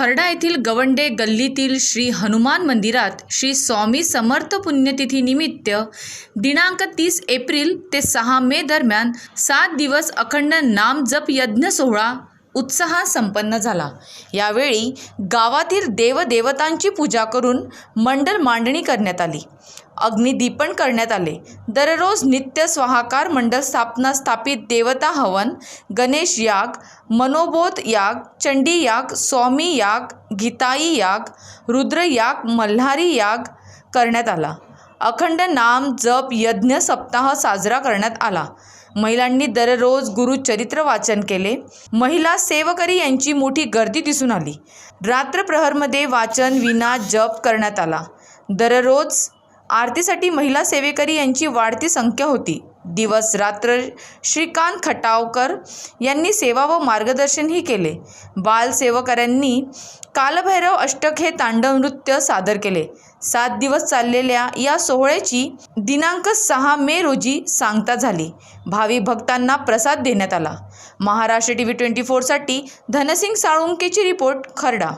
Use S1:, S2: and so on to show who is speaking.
S1: खर्डा येथील गवंडे गल्लीतील श्री हनुमान मंदिरात श्री स्वामी समर्थ पुण्यतिथीनिमित्त दिनांक तीस एप्रिल ते सहा मे दरम्यान सात दिवस अखंड नाम जप यज्ञ सोहळा उत्साहात संपन्न झाला. यावेळी गावातील देवदेवतांची पूजा करून मंडल मांडणी करण्यात आली. अग्निदीपन करण्यात आले. दररोज नित्य स्वाहाकार मंडळ स्थापना स्थापित देवता हवन गणेश याग मनोबोध याग चंडी याग स्वामी याग गीताई याग रुद्र याग मल्हारी याग करण्यात आला. अखंड नाम जप यज्ञ सप्ताह साजरा करण्यात आला. महिलांनी दररोज गुरुचरित्र वाचन केले. महिला सेवकरी यांची मोठी गर्दी दिसून आली. रात्रप्रहरमध्ये वाचन विना जप करण्यात आला. दररोज आरतीसाठी महिला सेवेकरी यांची वाढती संख्या होती. दिवस रात्र श्रीकांत खटावकर यांनी सेवा व मार्गदर्शनही केले. बालसेवकऱ्यांनी कालभैरव अष्टक हे तांडव नृत्य सादर केले. सात दिवस चाललेल्या या सोहळ्याची दिनांक सहा मे रोजी सांगता झाली. भावी भक्तांना प्रसाद देण्यात आला. महाराष्ट्र टी व्ही ट्वेंटी फोरसाठी धनसिंग साळुंकेची रिपोर्ट खरडा